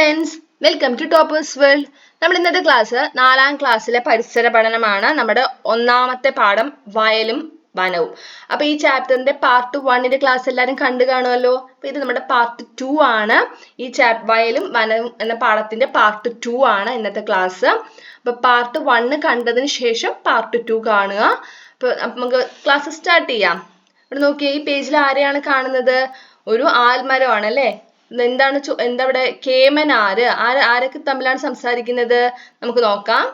Friends welcome to toppers world നമ്മൾ ഇന്നത്തെ class നാലാം ക്ലാസ്സിലെ പരിസര പഠനമാണ്. നമ്മുടെ ഒന്നാമത്തെ പാഠം വയലും വനവും. അപ്പൊ ഈ ചാപ്റ്ററിന്റെ പാർട്ട് വണ്ണിന്റെ ക്ലാസ് എല്ലാവരും കണ്ടു കാണുമല്ലോ? അപ്പൊ ഇത് നമ്മുടെ പാർട്ട് ടു ആണ്. ഈ ചാപ് വയലും വനവും എന്ന പാഠത്തിന്റെ പാർട്ട് ടു ആണ് ഇന്നത്തെ ക്ലാസ് അപ്പൊ പാർട്ട് വണ്ണ് കണ്ടതിന് ശേഷം പാർട്ട് ടു കാണുക. അപ്പൊ നമുക്ക് ക്ലാസ് സ്റ്റാർട്ട് ചെയ്യാം. ഇവിടെ നോക്കിയാൽ ഈ പേജിൽ ആരെയാണ് കാണുന്നത്? ഒരു ആൽമരമാണ് അല്ലേ? എന്താണ് എന്താ ഇവിടെ കേമൻ ആര്? ആര് ആരൊക്കെ തമ്മിലാണ് സംസാരിക്കുന്നത്? നമുക്ക് നോക്കാം.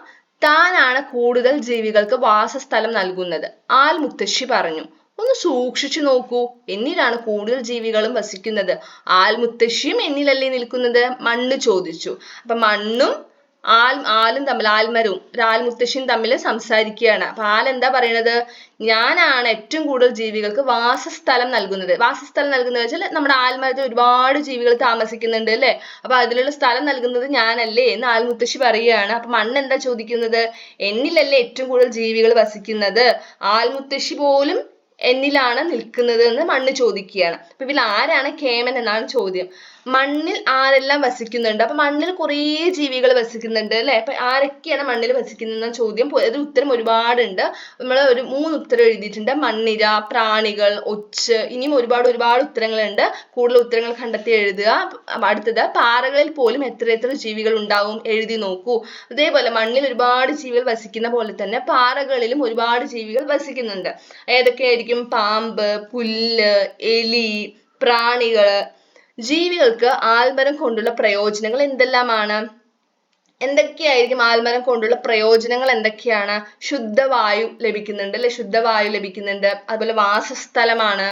താനാണ് കൂടുതൽ ജീവികൾക്ക് വാസസ്ഥലം നൽകുന്നത്. ആൽ മുത്തശ്ശി പറഞ്ഞു ഒന്ന് സൂക്ഷിച്ചു നോക്കൂ. എന്നിലാണ് കൂടുതൽ ജീവികളും വസിക്കുന്നത്. ആൽ മുത്തശ്ശിയും എന്നിലല്ലേ നിൽക്കുന്നത്? മണ്ണ് ചോദിച്ചു. അപ്പൊ മണ്ണും ആൽ ആലും തമ്മിൽ ആൽമരവും ആൽമുത്തശ്ശിയും തമ്മിൽ സംസാരിക്കുകയാണ്. അപ്പൊ എന്താ പറയണത്? ഞാനാണ് ഏറ്റവും കൂടുതൽ ജീവികൾക്ക് വാസസ്ഥലം നൽകുന്നത്. വാസസ്ഥലം നൽകുന്നത് വെച്ചാൽ നമ്മുടെ ആൽമരത്തിൽ ഒരുപാട് ജീവികൾ താമസിക്കുന്നുണ്ട് അല്ലേ? അപ്പൊ അതിലുള്ള സ്ഥലം നൽകുന്നത് ഞാനല്ലേ എന്ന് ആൽമുത്തശ്ശി പറയുകയാണ്. അപ്പൊ മണ്ണ് എന്താ ചോദിക്കുന്നത്? എന്നിലല്ലേ ഏറ്റവും കൂടുതൽ ജീവികൾ വസിക്കുന്നത്? ആൽമുത്തശ്ശി പോലും എന്നിലാണ് നിൽക്കുന്നത് എന്ന് മണ്ണ് ചോദിക്കുകയാണ്. അപ്പൊ ഇതിൽ ആരാണ് കേമൻ എന്നാണ് ചോദ്യം. മണ്ണിൽ ആരെല്ലാം വസിക്കുന്നുണ്ട്? അപ്പൊ മണ്ണിൽ കുറേ ജീവികൾ വസിക്കുന്നുണ്ട് അല്ലെ? അപ്പൊ ആരൊക്കെയാണ് മണ്ണിൽ വസിക്കുന്നതെന്ന ചോദ്യം ഒരു ഉത്തരം ഒരുപാടുണ്ട്. നമ്മൾ ഒരു മൂന്ന് ഉത്തരം എഴുതിയിട്ടുണ്ട്. മണ്ണിര പ്രാണികൾ ഒച്ച് ഇനിയും ഒരുപാട് ഒരുപാട് ഉത്തരങ്ങളുണ്ട്. കൂടുതൽ ഉത്തരങ്ങൾ കണ്ടെത്തി എഴുതുക. അടുത്തത് പാറകളിൽ പോലും എത്ര എത്ര ജീവികൾ ഉണ്ടാവും എഴുതി നോക്കൂ. അതേപോലെ മണ്ണിൽ ഒരുപാട് ജീവികൾ വസിക്കുന്ന പോലെ തന്നെ പാറകളിലും ഒരുപാട് ജീവികൾ വസിക്കുന്നുണ്ട്. ഏതൊക്കെയായിരിക്കും? പാമ്പ് പുല്ല് എലി പ്രാണികൾ ജീവികൾക്ക് ആൽമരം കൊണ്ടുള്ള പ്രയോജനങ്ങൾ എന്തെല്ലാമാണ്? എന്തൊക്കെയായിരിക്കും ആൽമരം കൊണ്ടുള്ള പ്രയോജനങ്ങൾ എന്തൊക്കെയാണ്? ശുദ്ധവായു ലഭിക്കുന്നുണ്ട് അല്ലെ? ശുദ്ധവായു ലഭിക്കുന്നുണ്ട്. അതുപോലെ വാസസ്ഥലമാണ്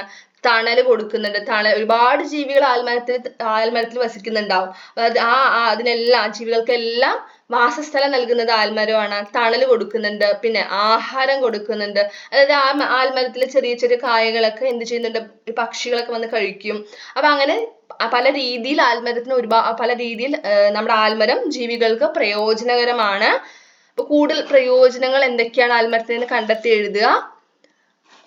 തണൽ കൊടുക്കുന്നുണ്ട്. തണൽ ഒരുപാട് ജീവികൾ ആൽമരത്തിൽ ആൽമരത്തിൽ വസിക്കുന്നുണ്ടാവും. അതായത് ആ അതിനെല്ലാം ജീവികൾക്കെല്ലാം വാസസ്ഥലം നൽകുന്നത് ആൽമരമാണ്. തണൽ കൊടുക്കുന്നുണ്ട്. പിന്നെ ആഹാരം കൊടുക്കുന്നുണ്ട്. അതായത് ആ ആൽമരത്തിലെ ചെറിയ ചെറിയ കായകളൊക്കെ എന്ത് ചെയ്യുന്നുണ്ട്? പക്ഷികളൊക്കെ വന്ന് കഴിക്കും. അപ്പൊ അങ്ങനെ പല രീതിയിൽ ആൽമരത്തിന് ഒരുപാട് പല രീതിയിൽ നമ്മുടെ ആൽമരം ജീവികൾക്ക് പ്രയോജനകരമാണ്. അപ്പൊ കൂടുതൽ പ്രയോജനങ്ങൾ എന്തൊക്കെയാണ് ആൽമരത്തിന് കണ്ടെത്തി എഴുതുക?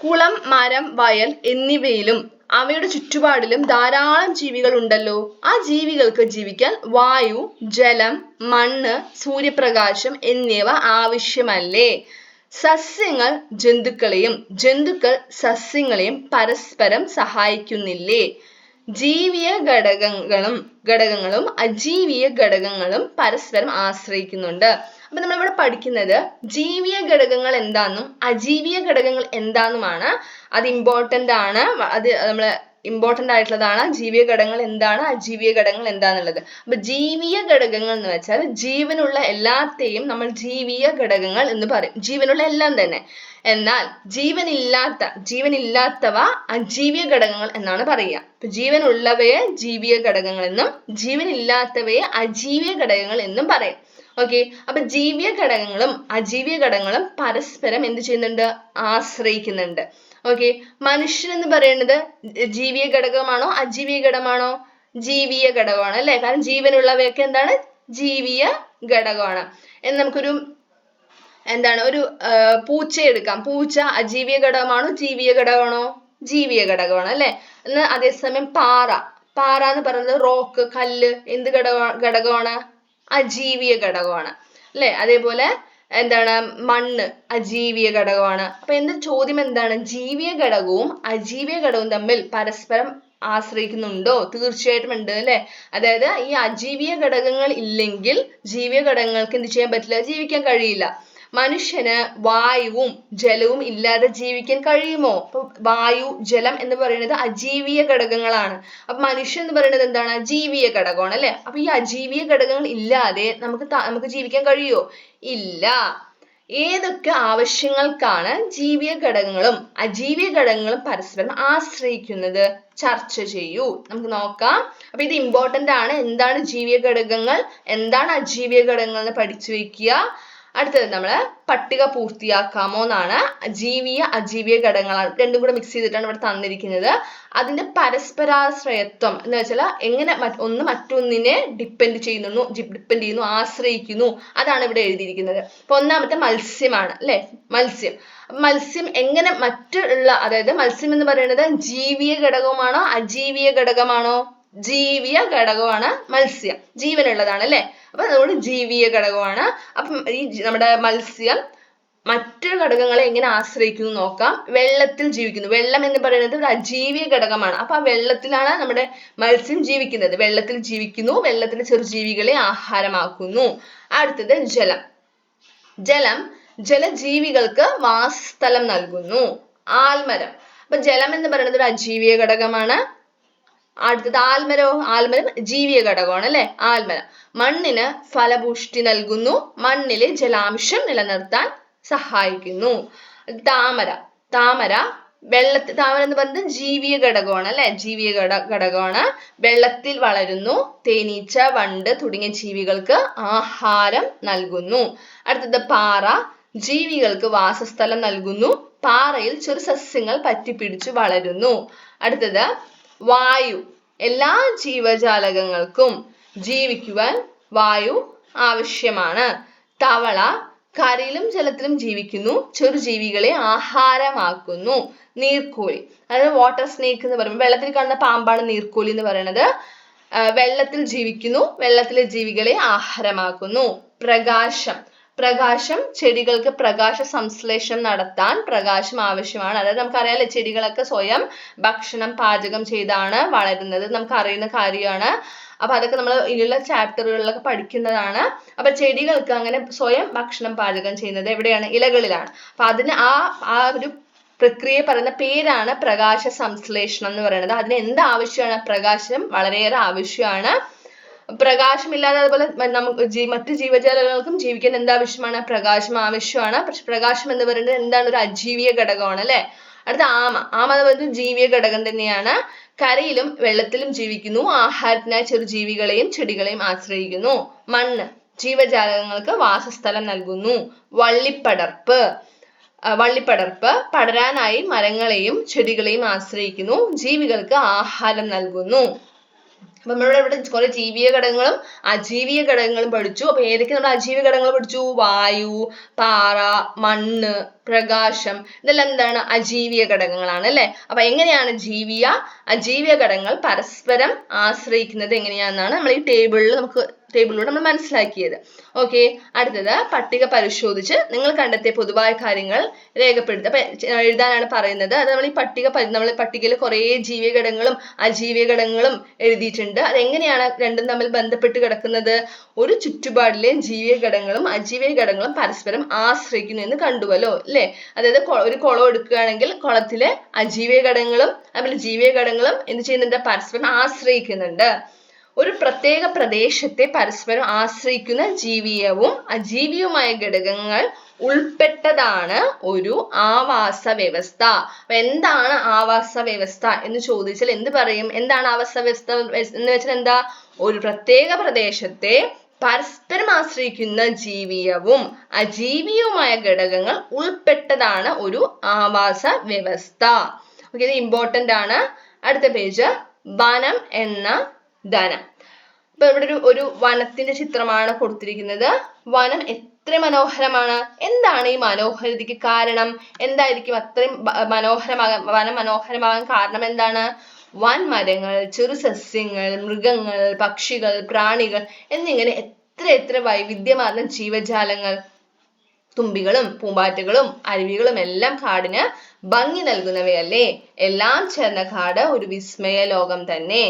കുളം മരം വയൽ എന്നിവയിലും അവയുടെ ചുറ്റുപാടിലും ധാരാളം ജീവികൾ ഉണ്ടല്ലോ. ആ ജീവികൾക്ക് ജീവിക്കാൻ വായു ജലം മണ്ണ് സൂര്യപ്രകാശം എന്നിവ ആവശ്യമല്ലേ? സസ്യങ്ങൾ ജന്തുക്കളെയും ജന്തുക്കൾ സസ്യങ്ങളെയും പരസ്പരം സഹായിക്കുന്നില്ലേ? ജീവീയ ഘടകങ്ങളും ഘടകങ്ങളും അജീവിയ ഘടകങ്ങളും പരസ്പരം ആശ്രയിക്കുന്നുണ്ട്. അപ്പൊ നമ്മൾ ഇവിടെ പഠിക്കുന്നത് ജീവിയ ഘടകങ്ങൾ എന്താണെന്നും അജീവിയ ഘടകങ്ങൾ എന്താണെന്നുമാണ് അത് ഇമ്പോർട്ടന്റ് ആണ്. അത് നമ്മൾ ഇമ്പോർട്ടന്റ് ആയിട്ടുള്ളതാണ് ജീവിയ ഘടകങ്ങൾ എന്താണ് അജീവിയ ഘടകങ്ങൾ എന്താന്നുള്ളത്. അപ്പൊ ജീവിയ ഘടകങ്ങൾ എന്ന് വെച്ചാൽ ജീവനുള്ള എല്ലാത്തെയും നമ്മൾ ജീവിയ ഘടകങ്ങൾ എന്ന് പറയും. ജീവനുള്ള എല്ലാം തന്നെ. എന്നാൽ ജീവനില്ലാത്ത ജീവനില്ലാത്തവ അജീവിയ ഘടകങ്ങൾ എന്നാണ് പറയുക. ഇപ്പൊ ജീവനുള്ളവയെ ജീവിയ ഘടകങ്ങൾ എന്നും ജീവനില്ലാത്തവയെ അജീവിയ ഘടകങ്ങൾ എന്നും പറയും. ഓക്കെ അപ്പൊ ജീവിയ ഘടകങ്ങളും അജീവിയ ഘടകങ്ങളും പരസ്പരം എന്ത് ചെയ്യുന്നുണ്ട്? ആശ്രയിക്കുന്നുണ്ട്. ഓക്കെ മനുഷ്യൻ എന്ന് പറയുന്നത് ജീവിയ ഘടകമാണോ അജീവിയ ഘടകമാണോ? ജീവിയ ഘടകമാണ് അല്ലെ? കാരണം ജീവനുള്ളവയൊക്കെ എന്താണ്? ജീവിയ ഘടകമാണ്. എന്ന് നമുക്കൊരു എന്താണ്? ഒരു പൂച്ച എടുക്കാം പൂച്ച അജീവിയ ഘടകമാണോ ജീവിയ ഘടകമാണോ? ജീവിയ ഘടകമാണ് അല്ലെ? എന്ന് അതേസമയം പാറ. പാറ എന്ന് പറയുന്നത് റോക്ക് കല്ല് എന്ത് ഘടക ഘടകമാണ്? അജീവിയ ഘടകമാണ്. അല്ലെ? അതേപോലെ എന്താണ്? മണ്ണ് അജീവിയ ഘടകമാണ്. അപ്പൊ എന്ത് ചോദ്യം എന്താണ്? ജീവീയ ഘടകവും അജീവിയ ഘടകവും തമ്മിൽ പരസ്പരം ആശ്രയിക്കുന്നുണ്ടോ? തീർച്ചയായിട്ടും ഉണ്ട് അല്ലെ? അതായത് ഈ അജീവിയ ഘടകങ്ങൾ ഇല്ലെങ്കിൽ ജീവിയ ഘടകങ്ങൾക്ക് എന്ത് ചെയ്യാൻ പറ്റില്ല? ജീവിക്കാൻ കഴിയില്ല. മനുഷ്യന് വായുവും ജലവും ഇല്ലാതെ ജീവിക്കാൻ കഴിയുമോ? അപ്പൊ വായു ജലം എന്ന് പറയുന്നത് അജീവിയ ഘടകങ്ങളാണ്. അപ്പൊ മനുഷ്യൻ എന്ന് പറയുന്നത് എന്താണ്? ജീവിയ ഘടകമാണ് അല്ലെ? അപ്പൊ ഈ അജീവിയ ഘടകങ്ങൾ ഇല്ലാതെ നമുക്ക് നമുക്ക് ജീവിക്കാൻ കഴിയുമോ? ഇല്ല. ഏതൊക്കെ ആവശ്യങ്ങൾക്കാണ് ജീവിയ ഘടകങ്ങളും അജീവിയ ഘടകങ്ങളും പരസ്പരം ആശ്രയിക്കുന്നത്? ചർച്ച ചെയ്യൂ. നമുക്ക് നോക്കാം. അപ്പൊ ഇത് ഇമ്പോർട്ടന്റ് ആണ്. എന്താണ് ജീവിയ ഘടകങ്ങൾ? എന്താണ് അജീവിയ ഘടകങ്ങൾ എന്ന് പഠിച്ചു വെക്കുക. അടുത്തത് നമ്മൾ പട്ടിക പൂർത്തിയാക്കാമോ എന്നാണ് ജീവിയ അജീവിയ ഘടകങ്ങളാണ് രണ്ടും കൂടെ മിക്സ് ചെയ്തിട്ടാണ് ഇവിടെ തന്നിരിക്കുന്നത്. അതിന്റെ പരസ്പരാശ്രയത്വം എന്ന് വെച്ചാൽ എങ്ങനെ ഒന്ന് മറ്റൊന്നിനെ ഡിപ്പെൻഡ് ചെയ്യുന്നു ഡിപ്പെൻഡ് ചെയ്യുന്നു ആശ്രയിക്കുന്നു. അതാണ് ഇവിടെ എഴുതിയിരിക്കുന്നത്. അപ്പൊ ഒന്നാമത്തെ മത്സ്യമാണ് അല്ലെ? മത്സ്യം. മത്സ്യം എങ്ങനെ മറ്റുള്ള അതായത് മത്സ്യം എന്ന് പറയുന്നത് ജീവിയ ഘടകമാണോ അജീവിയ ഘടകമാണോ? ജീവീയ ഘടകമാണ് മത്സ്യം. ജീവനുള്ളതാണ് അല്ലെ? അപ്പൊ അതുകൊണ്ട് ജീവിയ ഘടകമാണ്. അപ്പം ഈ നമ്മുടെ മത്സ്യം മറ്റു ഘടകങ്ങളെ എങ്ങനെ ആശ്രയിക്കുന്നു നോക്കാം. വെള്ളത്തിൽ ജീവിക്കുന്നു. വെള്ളം എന്ന് പറയുന്നത് ഒരു അജീവിയ ഘടകമാണ്. അപ്പൊ ആ വെള്ളത്തിലാണ് നമ്മുടെ മത്സ്യം ജീവിക്കുന്നത്. വെള്ളത്തിൽ ജീവിക്കുന്നു. വെള്ളത്തിലെ ചെറുജീവികളെ ആഹാരമാക്കുന്നു. അടുത്തത് ജലം. ജലം ജലജീവികൾക്ക് വാസസ്ഥലം നൽകുന്നു. ആൽമരം. അപ്പൊ ജലം എന്ന് പറയുന്നത് ഒരു അജീവിയ ഘടകമാണ്. അടുത്തത് ആൽമരോ ആൽമരം ജീവിയ ഘടകമാണ് അല്ലെ? ആൽമരം. മണ്ണിന് ഫലപുഷ്ടി നൽകുന്നു. മണ്ണിലെ ജലാംശം നിലനിർത്താൻ സഹായിക്കുന്നു. താമര. താമര വെള്ളത്തിൽ താമര എന്ന് പറയുന്നത് ജീവിയ ഘടകമാണ് അല്ലെ? ജീവിയ ഘട ഘടകമാണ്. വെള്ളത്തിൽ വളരുന്നു. തേനീച്ച വണ്ട് തുടങ്ങിയ ജീവികൾക്ക് ആഹാരം നൽകുന്നു. അടുത്തത് പാറ. ജീവികൾക്ക് വാസസ്ഥലം നൽകുന്നു. പാറയിൽ ചെറു സസ്യങ്ങൾ പറ്റിപ്പിടിച്ചു വളരുന്നു. അടുത്തത് വായു. എല്ലാ ജീവജാലകങ്ങൾക്കും ജീവിക്കുവാൻ വായു ആവശ്യമാണ്. തവള കരയിലും ജലത്തിലും ജീവിക്കുന്നു. ചെറുജീവികളെ ആഹാരമാക്കുന്നു. നീർക്കോലി. അതായത് വാട്ടർ സ്നേക്ക് എന്ന് പറയുമ്പോൾ വെള്ളത്തിൽ കാണുന്ന പാമ്പാണ് നീർക്കോലി എന്ന് പറയുന്നത് വെള്ളത്തിൽ ജീവിക്കുന്നു. വെള്ളത്തിലെ ജീവികളെ ആഹാരമാക്കുന്നു. പ്രകാശം. പ്രകാശം ചെടികൾക്ക് പ്രകാശ സംശ്ലേഷണം നടത്താൻ പ്രകാശം ആവശ്യമാണ്. അതായത് നമുക്കറിയാലോ ചെടികളൊക്കെ സ്വയം ഭക്ഷണം പാചകം ചെയ്താണ് വളരുന്നത്. നമുക്ക് അറിയുന്ന കാര്യമാണ്. അപ്പൊ അതൊക്കെ നമ്മൾ ഇനിയുള്ള ചാപ്റ്ററുകളിലൊക്കെ പഠിക്കുന്നതാണ്. അപ്പൊ ചെടികൾക്ക് അങ്ങനെ സ്വയം ഭക്ഷണം പാചകം ചെയ്യുന്നത് എവിടെയാണ്? ഇലകളിലാണ്. അപ്പൊ അതിന് ആ ആ ഒരു പ്രക്രിയ പറയുന്ന പേരാണ് പ്രകാശ സംശ്ലേഷണം എന്ന് പറയുന്നത്. അതിന് എന്ത് ആവശ്യമാണ്? പ്രകാശം വളരെയേറെ ആവശ്യമാണ്. പ്രകാശമില്ലാതെ അതുപോലെ നമുക്ക് മറ്റു ജീവജാലങ്ങൾക്കും ജീവിക്കാൻ എന്താവശ്യമാണ് പ്രകാശം ആവശ്യമാണ്. പക്ഷെ പ്രകാശം എന്ന് പറയുന്നത് എന്താണ്? ഒരു അജീവിയ ഘടകമാണ് അല്ലെ? അടുത്ത ആമ. ആമ എന്ന് പറയുന്നത് ജീവീയ ഘടകം തന്നെയാണ്. കരയിലും വെള്ളത്തിലും ജീവിക്കുന്നു. ആഹാരത്തിനായി ചെറുജീവികളെയും ചെടികളെയും ആശ്രയിക്കുന്നു. മണ്ണ്. ജീവജാലകങ്ങൾക്ക് വാസസ്ഥലം നൽകുന്നു. വള്ളിപ്പടർപ്പ്. വള്ളിപ്പടർപ്പ് പടരാനായി മരങ്ങളെയും ചെടികളെയും ആശ്രയിക്കുന്നു. ജീവികൾക്ക് ആഹാരം നൽകുന്നു. അപ്പൊ നമ്മളിവിടെ ഇവിടെ കുറെ ജീവീയ ഘടകങ്ങളും അജീവീയ ഘടകങ്ങളും പഠിച്ചു. അപ്പൊ ഏതൊക്കെ നമ്മൾ അജീവീയ ഘടകങ്ങൾ പഠിച്ചു? വായു പാറ മണ്ണ് പ്രകാശം. ഇതെല്ലാം എന്താണ്? അജീവീയ ഘടകങ്ങളാണ് അല്ലെ? അപ്പൊ എങ്ങനെയാണ് ജീവിയ അജീവീയ ഘടകങ്ങൾ പരസ്പരം ആശ്രയിക്കുന്നത് എങ്ങനെയാണെന്നാണ് നമ്മൾ ഈ ടേബിളിൽ നമുക്ക് ടേബിളിലൂടെ നമ്മൾ മനസ്സിലാക്കിയത്. ഓക്കെ അടുത്തത് പട്ടിക പരിശോധിച്ച് നിങ്ങൾ കണ്ടെത്തിയ പൊതുവായ കാര്യങ്ങൾ രേഖപ്പെടുത്തുക. അപ്പൊ എഴുതാനാണ് പറയുന്നത്. അത് നമ്മൾ ഈ പട്ടിക നമ്മൾ പട്ടികയിൽ കുറേ ജീവിയ ഘടകങ്ങളും അജീവീയ ഘടകങ്ങളും എഴുതിയിട്ടുണ്ട്. അതെങ്ങനെയാണ് രണ്ടും തമ്മിൽ ബന്ധപ്പെട്ട് കിടക്കുന്നത്? ഒരു ചുറ്റുപാടിലെ ജീവീയ ഘടകങ്ങളും അജീവീയ ഘടകങ്ങളും പരസ്പരം ആശ്രയിക്കുന്നു എന്ന് കണ്ടുവല്ലോ അല്ലേ? അതായത് ഒരു കുളം എടുക്കുകയാണെങ്കിൽ കുളത്തിലെ അജീവീയ ഘടകങ്ങളും അതുപോലെ ജീവീയ ഘടകങ്ങളും എന്ത് ചെയ്യുന്നുണ്ട്? പരസ്പരം ആശ്രയിക്കുന്നുണ്ട്. ഒരു പ്രത്യേക പ്രദേശത്തെ പരസ്പരം ആശ്രയിക്കുന്ന ജീവിയവും അജീവിയുമായ ഘടകങ്ങൾ ഉൾപ്പെട്ടതാണ് ഒരു ആവാസ വ്യവസ്ഥ അപ്പൊ എന്താണ് ആവാസ വ്യവസ്ഥ എന്ന് ചോദിച്ചാൽ എന്ത് പറയും? എന്താണ് ആവാസ വ്യവസ്ഥ എന്ന് വെച്ചാൽ എന്താ? ഒരു പ്രത്യേക പ്രദേശത്തെ പരസ്പരം ആശ്രയിക്കുന്ന ജീവിയവും അജീവിയവുമായ ഘടകങ്ങൾ ഉൾപ്പെട്ടതാണ് ഒരു ആവാസ വ്യവസ്ഥ ഓക്കെ ഇത് ഇമ്പോർട്ടന്റ് ആണ്. അടുത്ത പേജ് വനം എന്ന ധനം. അപ്പൊ ഇവിടെ ഒരു ഒരു വനത്തിന്റെ ചിത്രമാണ് കൊടുത്തിരിക്കുന്നത്. വനം എത്ര മനോഹരമാണ്. എന്താണ് ഈ മനോഹരതയ്ക്ക് കാരണം? എന്തായിരിക്കും അത്രയും മനോഹരമാകാൻ വനം മനോഹരമാകാൻ കാരണം എന്താണ്? വൻ മരങ്ങൾ ചെറു സസ്യങ്ങൾ മൃഗങ്ങൾ പക്ഷികൾ പ്രാണികൾ എന്നിങ്ങനെ എത്ര എത്ര വൈവിധ്യമാർന്ന ജീവജാലങ്ങൾ. തുമ്പികളും പൂമ്പാറ്റകളും അരുവികളും എല്ലാം കാടിന് ഭംഗി നൽകുന്നവയല്ലേ? എല്ലാം ചേർന്ന കാട് ഒരു വിസ്മയ ലോകം തന്നെ.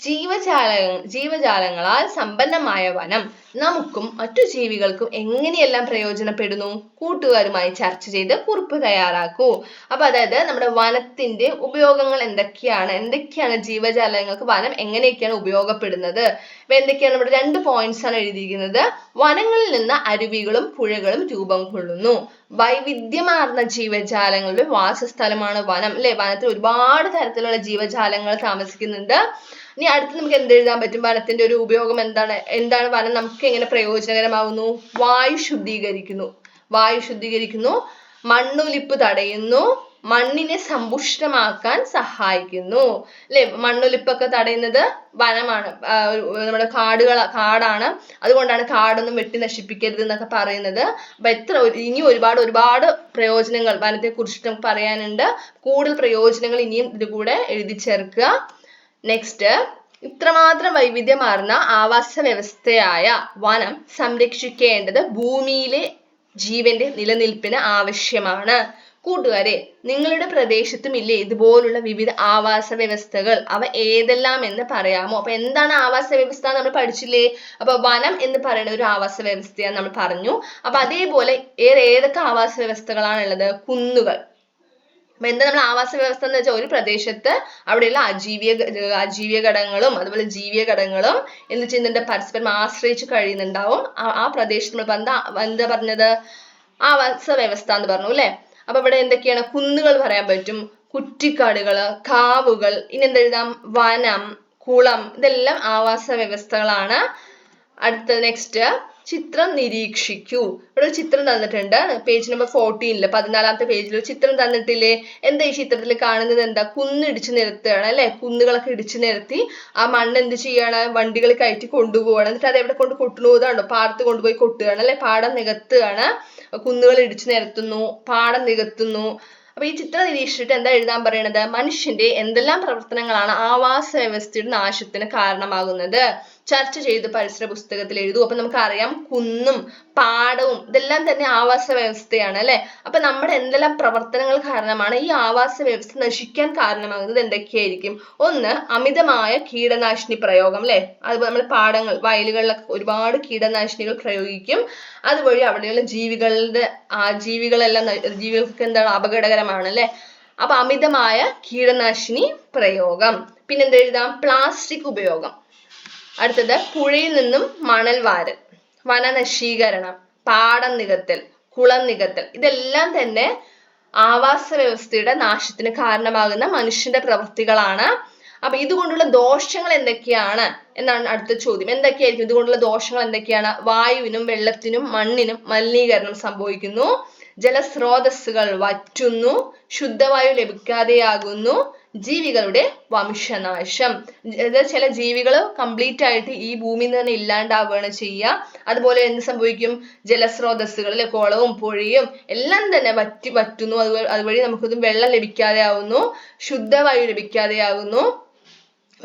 ജീവജാല ജീവജാലങ്ങളാൽ സമ്പന്നമായ വനം. നമുക്കും മറ്റു ജീവികൾക്കും എങ്ങനെയെല്ലാം പ്രയോജനപ്പെടുന്നു? കൂട്ടുകാരുമായി ചർച്ച ചെയ്ത് കുറിപ്പ് തയ്യാറാക്കൂ. അപ്പൊ അതായത് നമ്മുടെ വനത്തിന്റെ ഉപയോഗങ്ങൾ എന്തൊക്കെയാണ്? എന്തൊക്കെയാണ് ജീവജാലങ്ങൾക്ക് വനം എങ്ങനെയൊക്കെയാണ് ഉപയോഗപ്പെടുന്നത്? അപ്പൊ എന്തൊക്കെയാണ് ഇവിടെ രണ്ട് പോയിന്റ്സ് ആണ് എഴുതിയിരിക്കുന്നത്. വനങ്ങളിൽ നിന്ന് അരുവികളും പുഴകളും രൂപം കൊള്ളുന്നു. വൈവിധ്യമാർന്ന ജീവജാലങ്ങളുടെ വാസസ്ഥലമാണ് വനം. അല്ലെ? വനത്തിൽ ഒരുപാട് തരത്തിലുള്ള ജീവജാലങ്ങൾ താമസിക്കുന്നുണ്ട്. ഇനി അടുത്ത് നമുക്ക് എന്ത് എഴുതാൻ പറ്റും? വനത്തിന്റെ ഒരു ഉപയോഗം എന്താണ്? എന്താണ് വനം നമുക്ക് എങ്ങനെ പ്രയോജനകരമാകുന്നു വായു ശുദ്ധീകരിക്കുന്നു. വായു ശുദ്ധീകരിക്കുന്നു. മണ്ണൊലിപ്പ് തടയുന്നു. മണ്ണിനെ സമ്പുഷ്ടമാക്കാൻ സഹായിക്കുന്നു. അല്ലെ മണ്ണൊലിപ്പൊക്കെ തടയുന്നത് വനമാണ്. നമ്മുടെ കാടുകൾ കാടാണ്. അതുകൊണ്ടാണ് കാടൊന്നും വെട്ടി നശിപ്പിക്കരുത് എന്നൊക്കെ പറയുന്നത്. അപ്പൊ എത്ര ഇനി ഒരുപാട് ഒരുപാട് പ്രയോജനങ്ങൾ വനത്തെ കുറിച്ചിട്ട് നമുക്ക് പറയാനുണ്ട്. കൂടുതൽ പ്രയോജനങ്ങൾ ഇനിയും ഇത് കൂടെ എഴുതി ചേർക്കുക. നെക്സ്റ്റ് ഇത്രമാത്രം വൈവിധ്യമാർന്ന ആവാസ വ്യവസ്ഥയായ വനം സംരക്ഷിക്കേണ്ടത് ഭൂമിയിലെ ജീവന്റെ നിലനിൽപ്പിന് ആവശ്യമാണ്. കൂട്ടുകാരെ നിങ്ങളുടെ പ്രദേശത്തും ഇല്ലേ ഇതുപോലുള്ള വിവിധ ആവാസ വ്യവസ്ഥകൾ? അവ ഏതെല്ലാം എന്ന് പറയാമോ? അപ്പൊ എന്താണ് ആവാസ വ്യവസ്ഥ നമ്മൾ പഠിച്ചില്ലേ? അപ്പൊ വനം എന്ന് പറയുന്ന ഒരു ആവാസ വ്യവസ്ഥയാണ് നമ്മൾ പറഞ്ഞു. അപ്പൊ അതേപോലെ ഏത് ഏതൊക്കെ ആവാസ വ്യവസ്ഥകളാണ് ഉള്ളത് കുന്നുകൾ. അപ്പൊ എന്താ നമ്മൾ ആവാസ വ്യവസ്ഥ എന്ന് വെച്ചാൽ ഒരു പ്രദേശത്ത് അവിടെയുള്ള അജീവിയ അജീവിയ ഘടകങ്ങളും അതുപോലെ ജീവീയ ഘടകങ്ങളും എന്ന് ചെയ്യുന്നുണ്ട്? പരസ്പരം ആശ്രയിച്ച് കഴിയുന്നുണ്ടാവും. ആ പ്രദേശത്ത് നമ്മൾ എന്താ പറഞ്ഞത്? ആവാസ വ്യവസ്ഥ എന്ന് പറഞ്ഞു അല്ലെ? അപ്പൊ ഇവിടെ എന്തൊക്കെയാണ്? കുന്നുകൾ പറയാൻ പറ്റും. കുറ്റിക്കാടുകൾ കാവുകൾ ഇനി എന്തെഴുതാം? വനം കുളം ഇതെല്ലാം ആവാസ വ്യവസ്ഥകളാണ്. അടുത്ത നെക്സ്റ്റ് ചിത്രം നിരീക്ഷിക്കൂ. ഇവിടെ ഒരു ചിത്രം തന്നിട്ടുണ്ട്. പേജ് നമ്പർ ഫോർട്ടീനിൽ പതിനാലാമത്തെ പേജിൽ ഒരു ചിത്രം തന്നിട്ടില്ലേ? എന്താ ഈ ചിത്രത്തിൽ കാണുന്നത്? എന്താ? കുന്ന് ഇടിച്ചു നിരത്തുകയാണ് അല്ലെ? കുന്നുകളൊക്കെ ഇടിച്ചു നിരത്തി ആ മണ്ണ് എന്ത് ചെയ്യാണ്? വണ്ടികൾ കയറ്റി കൊണ്ടുപോവാണ് എന്നിട്ട് അത് എവിടെ കൊണ്ട് കൊട്ടുന്നു? പാടത്ത് കൊണ്ടുപോയി കൊട്ടുകയാണ് അല്ലെ? പാടം നികത്തുകയാണ്. കുന്നുകൾ ഇടിച്ചു നിരത്തുന്നു പാടം നികത്തുന്നു. അപ്പൊ ഈ ചിത്രം നിരീക്ഷിച്ചിട്ട് എന്താ എഴുതാൻ പറയണത്? മനുഷ്യന്റെ എന്തെല്ലാം പ്രവർത്തനങ്ങളാണ് ആവാസ വ്യവസ്ഥയുടെ നാശത്തിന് കാരണമാകുന്നത്? ചർച്ച ചെയ്ത് പരിസര പുസ്തകത്തിൽ എഴുതും. അപ്പൊ നമുക്കറിയാം കുന്നും പാടവും ഇതെല്ലാം തന്നെ ആവാസ വ്യവസ്ഥയാണ് അല്ലെ? അപ്പൊ നമ്മുടെ എന്തെല്ലാം പ്രവർത്തനങ്ങൾ കാരണമാണ് ഈ ആവാസ വ്യവസ്ഥ നശിക്കാൻ കാരണമാകുന്നത് എന്തൊക്കെയായിരിക്കും? ഒന്ന് അമിതമായ കീടനാശിനി പ്രയോഗം അല്ലെ? അതുപോലെ നമ്മൾ പാടങ്ങൾ വയലുകളിലൊക്കെ ഒരുപാട് കീടനാശിനികൾ പ്രയോഗിക്കും. അതുവഴി അവിടെയുള്ള ജീവികളുടെ ആ ജീവികളെല്ലാം ജീവികൾക്ക് എന്താണ് അപകടകരമാണ് അല്ലെ? അപ്പൊ അമിതമായ കീടനാശിനി പ്രയോഗം. പിന്നെന്ത് എഴുതാം പ്ലാസ്റ്റിക് ഉപയോഗം. അടുത്തത് പുഴയിൽ നിന്നും മണൽ വാരൽ വനനശീകരണം പാടം നികത്തൽ കുളം നികത്തൽ ഇതെല്ലാം തന്നെ ആവാസ വ്യവസ്ഥയുടെ നാശത്തിന് കാരണമാകുന്ന മനുഷ്യന്റെ പ്രവൃത്തികളാണ്. അപ്പൊ ഇതുകൊണ്ടുള്ള ദോഷങ്ങൾ എന്തൊക്കെയാണ് എന്നാണ് അടുത്ത ചോദ്യം. എന്തൊക്കെയായിരിക്കും? ഇതുകൊണ്ടുള്ള ദോഷങ്ങൾ എന്തൊക്കെയാണ്? വായുവിനും വെള്ളത്തിനും മണ്ണിനും മലിനീകരണം സംഭവിക്കുന്നു. ജലസ്രോതസ്സുകൾ വറ്റുന്നു. ശുദ്ധവായു ലഭിക്കാതെയാകുന്നു. ജീവികളുടെ വംശനാശം. ചില ജീവികൾ കംപ്ലീറ്റ് ആയിട്ട് ഈ ഭൂമിയിൽ നിന്ന് തന്നെ ഇല്ലാണ്ടാവുകയാണ് ചെയ്യുക. അതുപോലെ എന്ത് സംഭവിക്കും? ജലസ്രോതസ്സുകൾ അല്ലെ? കുളവും പുഴയും എല്ലാം തന്നെ വറ്റി വറ്റുന്നു അതുപോലെ അതുവഴി നമുക്കൊന്നും വെള്ളം ലഭിക്കാതെ ആവുന്നു ശുദ്ധവായു ലഭിക്കാതെ ആവുന്നു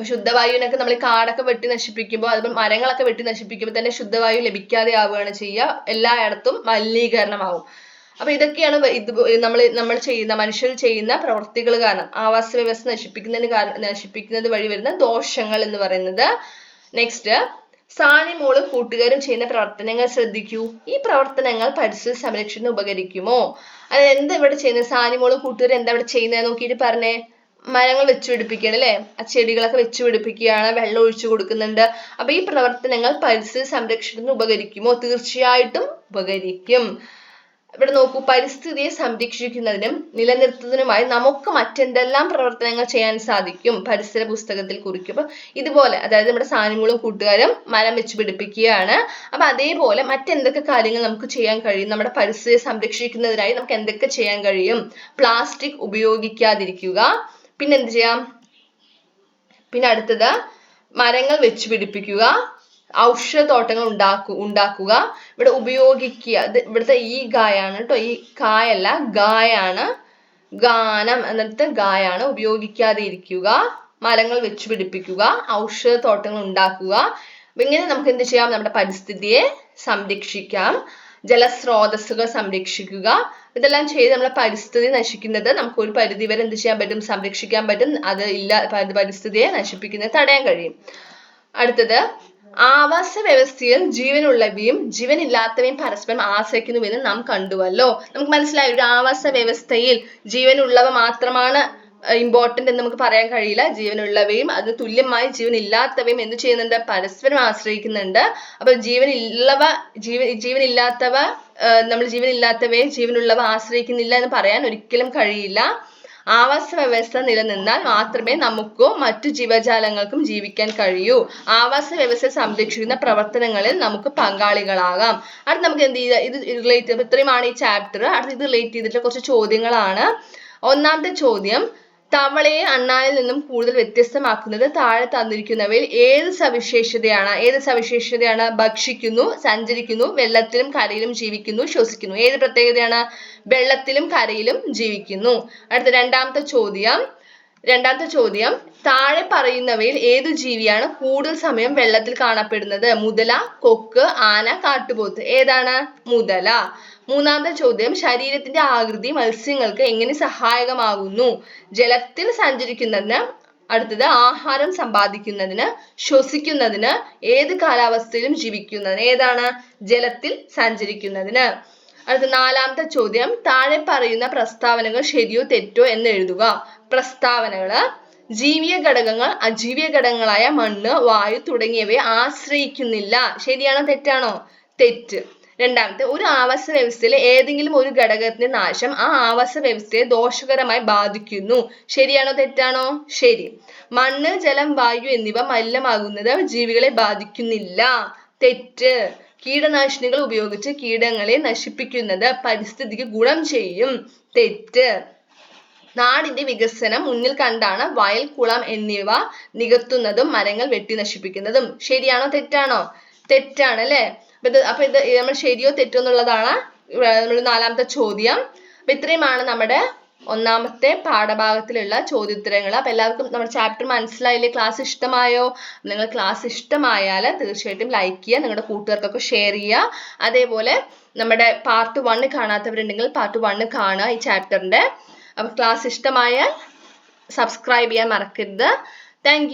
ശുദ്ധവായുവിനൊക്കെ നമ്മൾ കാടൊക്കെ വെട്ടി നശിപ്പിക്കുമ്പോൾ അതുപോലെ മരങ്ങളൊക്കെ വെട്ടി നശിപ്പിക്കുമ്പോൾ തന്നെ ശുദ്ധവായു ലഭിക്കാതെ ആവുകയാണ് ചെയ്യുക. എല്ലായിടത്തും മലിനീകരണമാവും. അപ്പൊ ഇതൊക്കെയാണ് ഇത് നമ്മൾ നമ്മൾ ചെയ്യുന്ന മനുഷ്യർ ചെയ്യുന്ന പ്രവർത്തികൾ കാരണം. ആവാസ വ്യവസ്ഥ നശിപ്പിക്കുന്നതിന് കാരണം നശിപ്പിക്കുന്നത് വഴി വരുന്ന ദോഷങ്ങൾ എന്ന് പറയുന്നത്. നെക്സ്റ്റ് സാനിമോളും കൂട്ടുകാരും ചെയ്യുന്ന പ്രവർത്തനങ്ങൾ ശ്രദ്ധിക്കൂ. ഈ പ്രവർത്തനങ്ങൾ പരിസ്ഥിതി സംരക്ഷണത്തിന് ഉപകരിക്കുമോ? അത് എന്താ ഇവിടെ ചെയ്യുന്നത്? സാനിമോളും കൂട്ടുകാരും എന്താ ഇവിടെ ചെയ്യുന്നത്? നോക്കിയിട്ട് പറഞ്ഞേ. മരങ്ങൾ വെച്ചു പിടിപ്പിക്കുകയാണ് അല്ലെ? ആ ചെടികളൊക്കെ വെച്ചു പിടിപ്പിക്കുകയാണ് വെള്ളം ഒഴിച്ചു കൊടുക്കുന്നുണ്ട്. അപ്പൊ ഈ പ്രവർത്തനങ്ങൾ പരിസ്ഥിതി സംരക്ഷണത്തിന് ഉപകരിക്കുമോ? തീർച്ചയായിട്ടും ഉപകരിക്കും. ഇവിടെ നോക്കൂ പരിസ്ഥിതിയെ സംരക്ഷിക്കുന്നതിനും നിലനിർത്തുന്നതിനുമായി നമുക്ക് മറ്റെന്തെല്ലാം പ്രവർത്തനങ്ങൾ ചെയ്യാൻ സാധിക്കും പരിസര പുസ്തകത്തിൽ കുറിക്കും ഇതുപോലെ അതായത് നമ്മുടെ സാനിമൂളും കൂട്ടുകാരും മരം വെച്ച് പിടിപ്പിക്കുകയാണ്. അപ്പൊ അതേപോലെ മറ്റെന്തൊക്കെ കാര്യങ്ങൾ നമുക്ക് ചെയ്യാൻ കഴിയും? നമ്മുടെ പരിസ്ഥിതിയെ സംരക്ഷിക്കുന്നതിനായി നമുക്ക് എന്തൊക്കെ ചെയ്യാൻ കഴിയും? പ്ലാസ്റ്റിക് ഉപയോഗിക്കാതിരിക്കുക. പിന്നെ എന്ത് ചെയ്യാം? പിന്നെ അടുത്തത് മരങ്ങൾ വെച്ച് പിടിപ്പിക്കുക. ഔഷധത്തോട്ടങ്ങൾ ഉണ്ടാക്കു ഉണ്ടാക്കുക. ഇവിടെ ഉപയോഗിക്കുക. ഇത് ഇവിടുത്തെ ഈ ഗായാണ് കേട്ടോ ഈ കായല്ല ഗായാണ്. ഗാനം എന്നിട്ട് ഗായാണ്. ഉപയോഗിക്കാതെ ഇരിക്കുക മരങ്ങൾ വെച്ച് പിടിപ്പിക്കുക. ഔഷധത്തോട്ടങ്ങൾ ഉണ്ടാക്കുക ഇങ്ങനെ നമുക്ക് എന്ത് ചെയ്യാം? നമ്മുടെ പരിസ്ഥിതിയെ സംരക്ഷിക്കാം. ജലസ്രോതസ്സുകൾ സംരക്ഷിക്കുക. ഇതെല്ലാം ചെയ്ത് നമ്മുടെ പരിസ്ഥിതി നശിക്കുന്നത് നമുക്ക് ഒരു പരിധി വരെ എന്ത് ചെയ്യാൻ പറ്റും? സംരക്ഷിക്കാൻ പറ്റും. അത് ഇല്ല പരിസ്ഥിതിയെ നശിപ്പിക്കുന്നത് തടയാൻ കഴിയും. അടുത്തത് ആവാസ വ്യവസ്ഥയിൽ ജീവനുള്ളവയും ജീവനില്ലാത്തവയും പരസ്പരം ആശ്രയിക്കുന്നുവെന്ന് നാം കണ്ടുവല്ലോ. നമുക്ക് മനസ്സിലായി ഒരു ആവാസ വ്യവസ്ഥയിൽ ജീവനുള്ളവ മാത്രമാണ് ഇമ്പോർട്ടന്റ് എന്ന് നമുക്ക് പറയാൻ കഴിയില്ല. ജീവനുള്ളവയും അത് തുല്യമായി ജീവനില്ലാത്തവയും എന്ത് ചെയ്യുന്നുണ്ട്? പരസ്പരം ആശ്രയിക്കുന്നുണ്ട്. അപ്പൊ ജീവനുള്ളവ ജീവൻ ജീവനില്ലാത്തവ നമ്മൾ ജീവനില്ലാത്തവയെ ജീവനുള്ളവ ആശ്രയിക്കുന്നില്ല എന്ന് പറയാൻ ഒരിക്കലും കഴിയില്ല. ആവാസ വ്യവസ്ഥ നിലനിന്നാൽ മാത്രമേ നമുക്കോ മറ്റു ജീവജാലങ്ങൾക്കും ജീവിക്കാൻ കഴിയൂ. ആവാസ വ്യവസ്ഥ സംരക്ഷിക്കുന്ന പ്രവർത്തനങ്ങളിൽ നമുക്ക് പങ്കാളികളാകാം. അടുത്ത് നമുക്ക് എന്ത് ചെയ്യുക ഇത് റിലേറ്റ് ഇത്രയുമാണ് ഈ ചാപ്റ്റർ അടുത്ത് ഇത് റിലേറ്റ് ചെയ്തിട്ടുള്ള കുറച്ച് ചോദ്യങ്ങളാണ്. ഒന്നാമത്തെ ചോദ്യം തവളയെ അണ്ണാനിൽ നിന്നും കൂടുതൽ വ്യത്യസ്തമാക്കുന്നത് താഴെ തന്നിരിക്കുന്നവയിൽ ഏത് സവിശേഷതയാണ്? ഏത് സവിശേഷതയാണ്? ഭക്ഷിക്കുന്നു സഞ്ചരിക്കുന്നു വെള്ളത്തിലും കരയിലും ജീവിക്കുന്നു ശ്വസിക്കുന്നു. ഏത് പ്രത്യേകതയാണ്? വെള്ളത്തിലും കരയിലും ജീവിക്കുന്നു. അടുത്ത രണ്ടാമത്തെ ചോദ്യം. രണ്ടാമത്തെ ചോദ്യം. താഴെ പറയുന്നവയിൽ ഏതു ജീവിയാണ് കൂടുതൽ സമയം വെള്ളത്തിൽ കാണപ്പെടുന്നത്? മുതല കൊക്ക് ആന കാട്ടുപോത്ത്. ഏതാണ്? മുതല. മൂന്നാമത്തെ ചോദ്യം. ശരീരത്തിന്റെ ആകൃതി മത്സ്യങ്ങൾക്ക് എങ്ങനെ സഹായകമാകുന്നു? ജലത്തിൽ സഞ്ചരിക്കുന്നതിന് അടുത്തത് ആഹാരം സമ്പാദിക്കുന്നതിന് ശ്വസിക്കുന്നതിന് ഏത് കാലാവസ്ഥയിലും ജീവിക്കുന്നതിന്. ഏതാണ്? ജലത്തിൽ സഞ്ചരിക്കുന്നതിന്. അടുത്ത നാലാമത്തെ ചോദ്യം താഴെ പറയുന്ന പ്രസ്താവനകൾ ശരിയോ തെറ്റോ എന്ന് എഴുതുക. പ്രസ്താവനകൾ ജീവിയ ഘടകങ്ങൾ അജീവിയ ഘടകങ്ങളായ മണ്ണ് വായു തുടങ്ങിയവയെ ആശ്രയിക്കുന്നില്ല. ശരിയാണോ തെറ്റാണോ? തെറ്റ്. രണ്ടാമത്തെ ഒരു ആവാസ വ്യവസ്ഥയിലെ ഏതെങ്കിലും ഒരു ഘടകത്തിന്റെ നാശം ആ ആവാസ വ്യവസ്ഥയെ ദോഷകരമായി ബാധിക്കുന്നു. ശരിയാണോ തെറ്റാണോ? ശരി. മണ്ണ് ജലം വായു എന്നിവ മലിനമാകുന്നത് ജീവികളെ ബാധിക്കുന്നില്ല. തെറ്റ്. കീടനാശിനികൾ ഉപയോഗിച്ച് കീടങ്ങളെ നശിപ്പിക്കുന്നത് പരിസ്ഥിതിക്ക് ഗുണം ചെയ്യും. തെറ്റ്. നാടിന്റെ വികസനം മുന്നിൽ കണ്ടാണ് വയൽ കുളം എന്നിവ നികത്തുന്നതും മരങ്ങൾ വെട്ടി നശിപ്പിക്കുന്നതും. ശരിയാണോ തെറ്റാണോ? തെറ്റാണ് അല്ലെ? അപ്പൊ ഇത് അപ്പൊ ഇത് നമ്മൾ ശരിയോ തെറ്റോ എന്നുള്ളതാണ് നമ്മൾ നാലാമത്തെ ചോദ്യം. അപ്പൊ ഇത്രയുമാണ് നമ്മുടെ ഒന്നാമത്തെ പാഠഭാഗത്തിലുള്ള ചോദ്യോത്തരങ്ങൾ. അപ്പൊ എല്ലാവർക്കും നമ്മുടെ ചാപ്റ്റർ മനസ്സിലായില്ലേ? ക്ലാസ് ഇഷ്ടമായോ? നിങ്ങൾ ക്ലാസ് ഇഷ്ടമായാൽ തീർച്ചയായിട്ടും ലൈക്ക് ചെയ്യുക. നിങ്ങളുടെ കൂട്ടുകാർക്കൊക്കെ ഷെയർ ചെയ്യുക. അതേപോലെ നമ്മുടെ പാർട്ട് വണ്ണ് കാണാത്തവരുണ്ടെങ്കിൽ പാർട്ട് വണ്ണ് കാണുക ഈ ചാപ്റ്ററിന്റെ അപ്പൊ ക്ലാസ് ഇഷ്ടമായാൽ സബ്സ്ക്രൈബ് ചെയ്യാൻ മറക്കരുത്. താങ്ക്